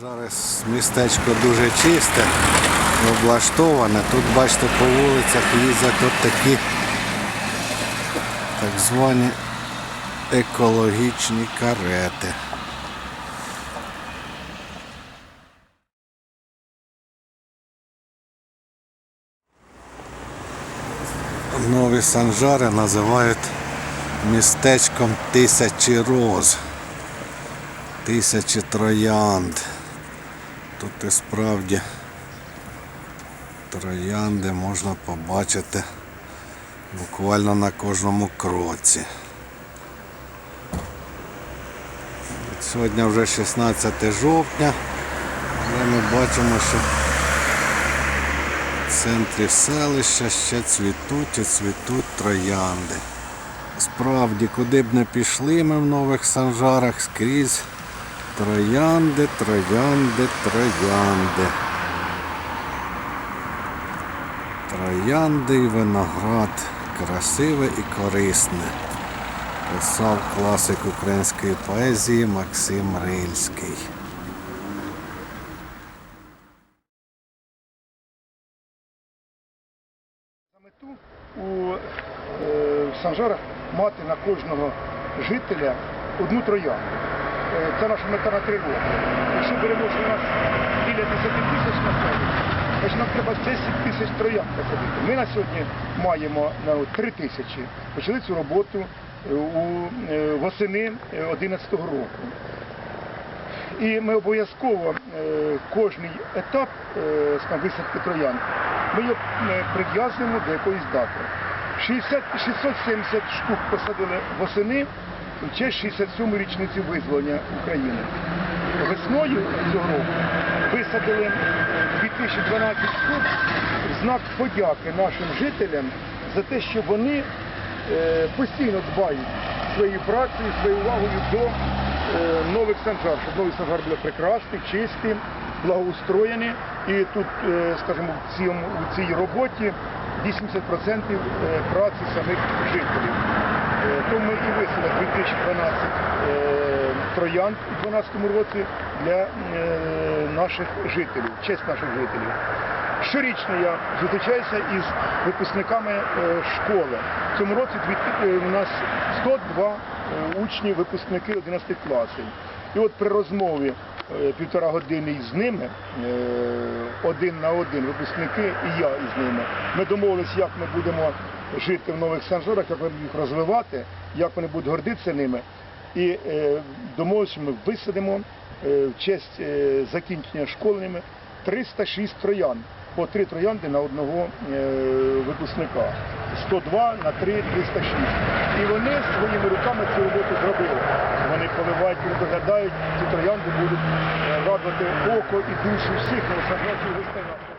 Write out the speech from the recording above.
Зараз містечко дуже чисте, облаштоване. Тут, бачите, по вулицях їздять от такі так звані екологічні карети. Нові санжари називають містечком тисячі роз, тисячі троянд. Тут і справді троянди можна побачити буквально на кожному кроці. От Сьогодні вже 16 жовтня, але ми бачимо, що в центрі селища ще цвітуть і цвітуть троянди. Справді, куди б не пішли ми в нових санжарах, скрізь троянди, троянди, троянди. Троянди і виноград красиве і корисне. Писав класик української поезії Максим Рильський. Мету у е, Санжарах мати на кожного жителя одну троянду. Е, Це наша мета на три роки. Якщо беремо, у нас біля 10 тисяч населення, значить нам треба 10 тисяч троянд посадити. Ми на сьогодні маємо на 3 тисячі. Почали цю роботу е, у е, восени 2011 року. І ми обов'язково е, кожний етап е, висадки троянд, ми його е, прив'язуємо до якоїсь дати. 60, 670 штук посадили восени в честь 67 річниці визволення України. Весною цього року висадили 2012 штук в знак подяки нашим жителям за те, що вони е, постійно дбають своєю працею, своєю увагою до е, нових санжар, щоб новий санжар були прекрасні, чисті, благоустроєні. І тут, е, скажімо, в, цьому, в цій роботі 80% е, праці самих жителів. Е, Тому і висадили 2012 е, троянд у 2012 році для е, наших жителів, честь наших жителів. Щорічно я зустрічаюся із випускниками школи. В цьому році у нас 102 е, учні, випускники 11 класів. І от при розмові півтора години із ними, один на один, випускники і я із ними, ми домовилися, як ми будемо жити в нових санжорах, як їх розвивати, як вони будуть гордитися ними. І е, домовилися, що ми висадимо е, в честь е, закінчення школи ними 306 троян, по три троянди на одного е, випускника. 102 на 3 306. І вони своїми руками цю роботу зробили. Вони поливають, доглядають, ці троянди будуть е, радувати око і душу всіх новосаджавчих гостей.